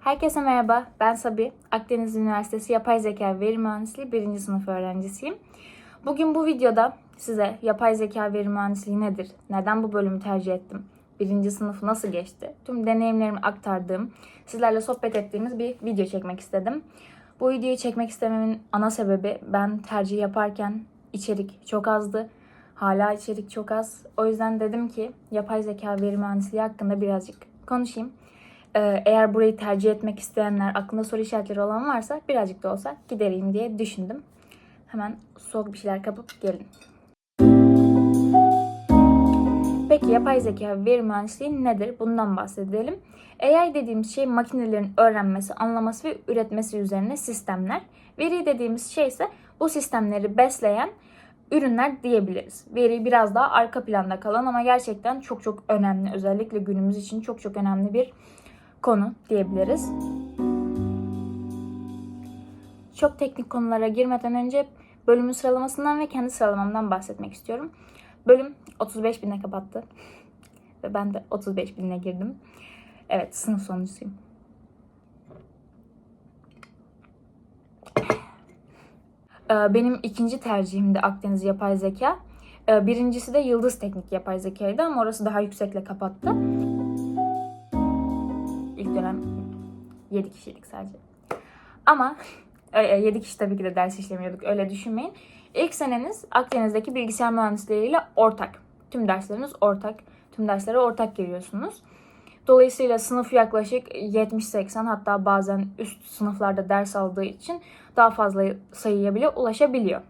Herkese merhaba, ben Sabi. Akdeniz Üniversitesi Yapay Zeka ve Veri Mühendisliği 1. sınıf öğrencisiyim. Bugün bu videoda size yapay zeka veri mühendisliği nedir, neden bu bölümü tercih ettim, birinci sınıfı nasıl geçti, tüm deneyimlerimi aktardığım, sizlerle sohbet ettiğimiz bir video çekmek istedim. Bu videoyu çekmek istememin ana sebebi ben tercih yaparken içerik çok azdı. Hala içerik çok az. O yüzden dedim ki yapay zeka veri mühendisliği hakkında birazcık konuşayım. Ee, eğer burayı tercih etmek isteyenler, aklında soru işaretleri olan varsa birazcık da olsa gidereyim diye düşündüm. Hemen soğuk bir şeyler kapıp gelin. Peki yapay zeka veri mühendisliği nedir? Bundan bahsedelim. AI dediğimiz şey makinelerin öğrenmesi, anlaması ve üretmesi üzerine sistemler. Veri dediğimiz şey ise bu sistemleri besleyen ürünler diyebiliriz. Veri biraz daha arka planda kalan ama gerçekten çok çok önemli. Özellikle günümüz için çok çok önemli bir konu diyebiliriz. Çok teknik konulara girmeden önce bölümün sıralamasından ve kendi sıralamamdan bahsetmek istiyorum. Bölüm 35 bine kapattı. Ve ben de 35 binine girdim. Evet sınıf sonuncusuyum. Ee, Benim ikinci tercihim de Akdeniz Yapay Zeka. Ee, Birincisi de Yıldız Teknik Yapay Zeka'ydı ama orası daha yüksekle kapattı. Dönem 7 kişiydik sadece. Ama 7 kişi tabii ki de ders işlemiyorduk öyle düşünmeyin. İlk seneniz Akdeniz'deki bilgisayar mühendisleriyle ortak. Tüm dersleriniz ortak. Tüm derslere ortak giriyorsunuz. Dolayısıyla sınıf yaklaşık 70-80 hatta bazen üst sınıflarda ders aldığı için daha fazla sayıya bile ulaşabiliyor.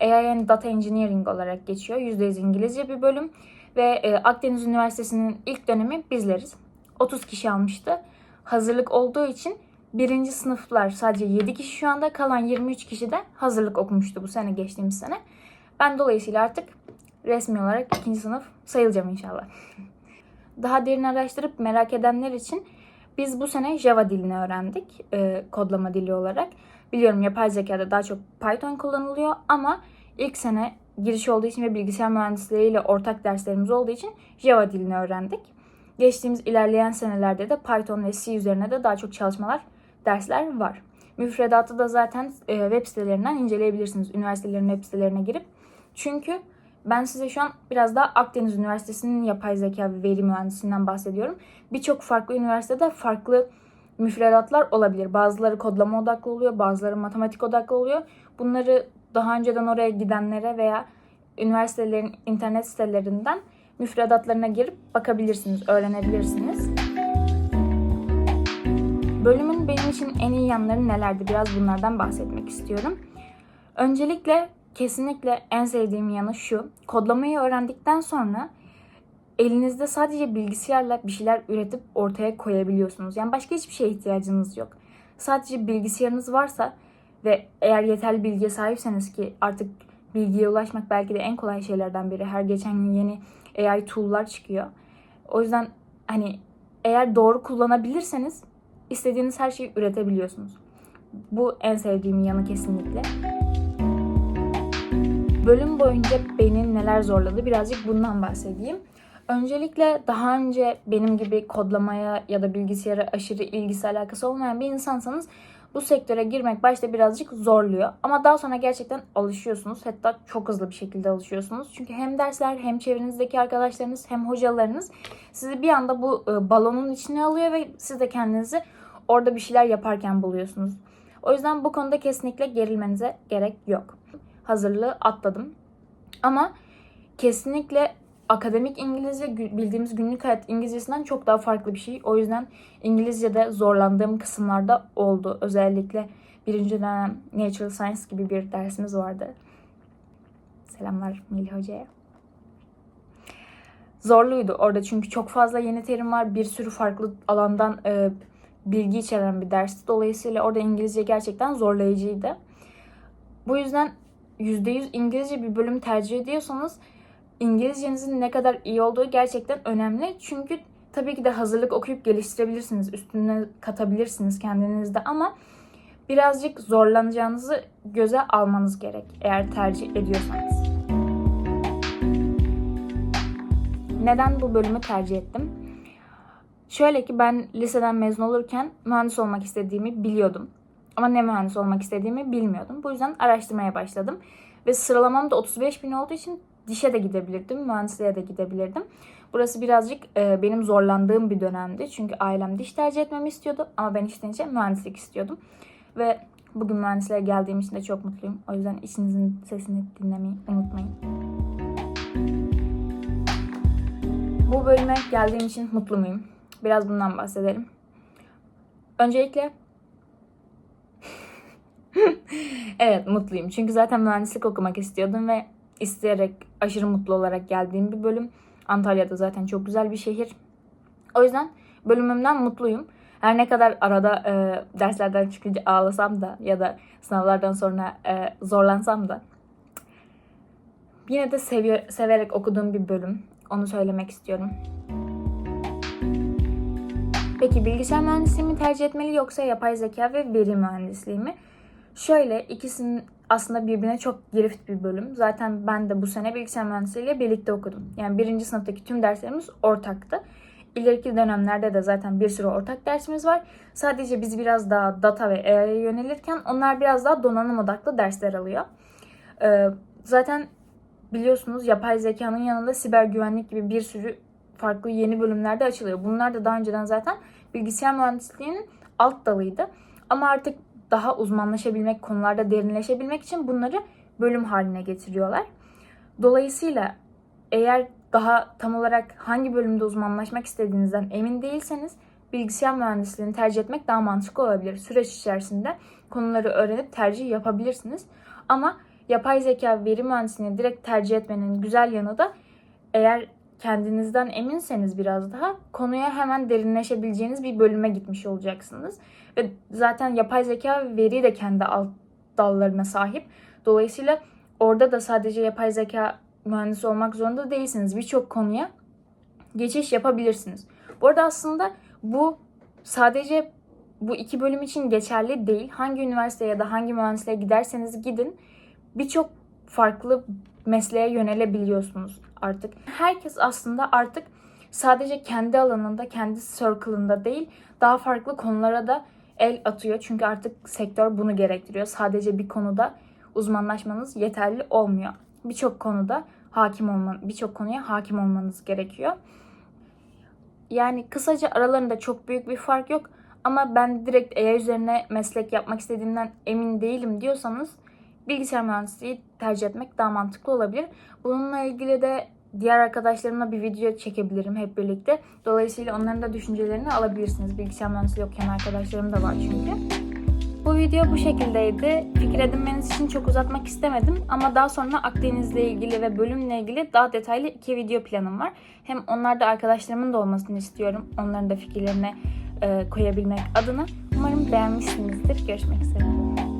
AI Data Engineering olarak geçiyor. %100 İngilizce bir bölüm. Ve e, Akdeniz Üniversitesi'nin ilk dönemi bizleriz. 30 kişi almıştı. Hazırlık olduğu için birinci sınıflar sadece 7 kişi şu anda. Kalan 23 kişi de hazırlık okumuştu bu sene geçtiğimiz sene. Ben dolayısıyla artık resmi olarak ikinci sınıf sayılacağım inşallah. Daha derin araştırıp merak edenler için biz bu sene Java dilini öğrendik e, kodlama dili olarak. Biliyorum yapay zekada daha çok Python kullanılıyor ama ilk sene giriş olduğu için ve bilgisayar mühendisleriyle ortak derslerimiz olduğu için Java dilini öğrendik. Geçtiğimiz ilerleyen senelerde de Python ve C üzerine de daha çok çalışmalar, dersler var. Müfredatı da zaten e, web sitelerinden inceleyebilirsiniz. Üniversitelerin web sitelerine girip. Çünkü ben size şu an biraz daha Akdeniz Üniversitesi'nin yapay zeka ve veri mühendisliğinden bahsediyorum. Birçok farklı üniversitede farklı müfredatlar olabilir. Bazıları kodlama odaklı oluyor, bazıları matematik odaklı oluyor. Bunları daha önceden oraya gidenlere veya üniversitelerin internet sitelerinden müfredatlarına girip bakabilirsiniz, öğrenebilirsiniz. Bölümün benim için en iyi yanları nelerdi? Biraz bunlardan bahsetmek istiyorum. Öncelikle kesinlikle en sevdiğim yanı şu. Kodlamayı öğrendikten sonra elinizde sadece bilgisayarla bir şeyler üretip ortaya koyabiliyorsunuz. Yani başka hiçbir şeye ihtiyacınız yok. Sadece bilgisayarınız varsa ve eğer yeterli bilgiye sahipseniz ki artık bilgiye ulaşmak belki de en kolay şeylerden biri. Her geçen gün yeni AI tool'lar çıkıyor. O yüzden hani eğer doğru kullanabilirseniz istediğiniz her şeyi üretebiliyorsunuz. Bu en sevdiğim yanı kesinlikle. Bölüm boyunca beni neler zorladı birazcık bundan bahsedeyim. Öncelikle daha önce benim gibi kodlamaya ya da bilgisayara aşırı ilgisi alakası olmayan bir insansanız bu sektöre girmek başta birazcık zorluyor. Ama daha sonra gerçekten alışıyorsunuz. Hatta çok hızlı bir şekilde alışıyorsunuz. Çünkü hem dersler hem çevrenizdeki arkadaşlarınız hem hocalarınız sizi bir anda bu e, balonun içine alıyor ve siz de kendinizi orada bir şeyler yaparken buluyorsunuz. O yüzden bu konuda kesinlikle gerilmenize gerek yok. Hazırlığı atladım. Ama kesinlikle akademik İngilizce bildiğimiz günlük hayat İngilizcesinden çok daha farklı bir şey. O yüzden İngilizce'de zorlandığım kısımlarda oldu. Özellikle birinci dönem Natural Science gibi bir dersimiz vardı. Selamlar Melih Hoca'ya. Zorluydu orada çünkü çok fazla yeni terim var. Bir sürü farklı alandan e, bilgi içeren bir dersti. Dolayısıyla orada İngilizce gerçekten zorlayıcıydı. Bu yüzden %100 İngilizce bir bölüm tercih ediyorsanız İngilizcenizin ne kadar iyi olduğu gerçekten önemli. Çünkü tabii ki de hazırlık okuyup geliştirebilirsiniz. Üstüne katabilirsiniz kendinizde ama birazcık zorlanacağınızı göze almanız gerek eğer tercih ediyorsanız. Neden bu bölümü tercih ettim? Şöyle ki ben liseden mezun olurken mühendis olmak istediğimi biliyordum. Ama ne mühendis olmak istediğimi bilmiyordum. Bu yüzden araştırmaya başladım. Ve sıralamam da 35 bin olduğu için dişe de gidebilirdim, mühendisliğe de gidebilirdim. Burası birazcık e, benim zorlandığım bir dönemdi. Çünkü ailem diş tercih etmemi istiyordu ama ben içten içe mühendislik istiyordum. Ve bugün mühendisliğe geldiğim için de çok mutluyum. O yüzden içinizin sesini dinlemeyi unutmayın. Bu bölüme geldiğim için mutlu muyum? Biraz bundan bahsedelim. Öncelikle evet mutluyum. Çünkü zaten mühendislik okumak istiyordum ve isteyerek aşırı mutlu olarak geldiğim bir bölüm. Antalya'da zaten çok güzel bir şehir. O yüzden bölümümden mutluyum. Her ne kadar arada e, derslerden çıkınca ağlasam da ya da sınavlardan sonra e, zorlansam da yine de seviyor, severek okuduğum bir bölüm. Onu söylemek istiyorum. Peki bilgisayar mühendisliği mi tercih etmeli yoksa yapay zeka ve veri mühendisliği mi? Şöyle ikisinin aslında birbirine çok girift bir bölüm. Zaten ben de bu sene bilgisayar mühendisliği ile birlikte okudum. Yani birinci sınıftaki tüm derslerimiz ortaktı. İleriki dönemlerde de zaten bir sürü ortak dersimiz var. Sadece biz biraz daha data ve AI'ye yönelirken onlar biraz daha donanım odaklı dersler alıyor. Ee, zaten biliyorsunuz yapay zekanın yanında siber güvenlik gibi bir sürü farklı yeni bölümlerde açılıyor. Bunlar da daha önceden zaten bilgisayar mühendisliğinin alt dalıydı. Ama artık daha uzmanlaşabilmek, konularda derinleşebilmek için bunları bölüm haline getiriyorlar. Dolayısıyla eğer daha tam olarak hangi bölümde uzmanlaşmak istediğinizden emin değilseniz bilgisayar mühendisliğini tercih etmek daha mantıklı olabilir. Süreç içerisinde konuları öğrenip tercih yapabilirsiniz. Ama yapay zeka veri mühendisliğini direkt tercih etmenin güzel yanı da eğer kendinizden eminseniz biraz daha konuya hemen derinleşebileceğiniz bir bölüme gitmiş olacaksınız. Ve zaten yapay zeka ve veri de kendi alt dallarına sahip. Dolayısıyla orada da sadece yapay zeka mühendisi olmak zorunda değilsiniz. Birçok konuya geçiş yapabilirsiniz. Bu arada aslında bu sadece bu iki bölüm için geçerli değil. Hangi üniversiteye ya da hangi mühendisliğe giderseniz gidin birçok farklı mesleğe yönelebiliyorsunuz artık. Herkes aslında artık sadece kendi alanında, kendi circle'ında değil daha farklı konulara da el atıyor. Çünkü artık sektör bunu gerektiriyor. Sadece bir konuda uzmanlaşmanız yeterli olmuyor. Birçok konuda hakim olman, birçok konuya hakim olmanız gerekiyor. Yani kısaca aralarında çok büyük bir fark yok. Ama ben direkt AI üzerine meslek yapmak istediğimden emin değilim diyorsanız bilgisayar mühendisliği tercih etmek daha mantıklı olabilir. Bununla ilgili de diğer arkadaşlarımla bir video çekebilirim hep birlikte. Dolayısıyla onların da düşüncelerini alabilirsiniz. Bilgisayar mühendisliği okuyan arkadaşlarım da var çünkü. Bu video bu şekildeydi. Fikir edinmeniz için çok uzatmak istemedim ama daha sonra Akdeniz'le ilgili ve bölümle ilgili daha detaylı iki video planım var. Hem onlarda arkadaşlarımın da olmasını istiyorum. Onların da fikirlerini e, koyabilmek adına. Umarım beğenmişsinizdir. Görüşmek üzere.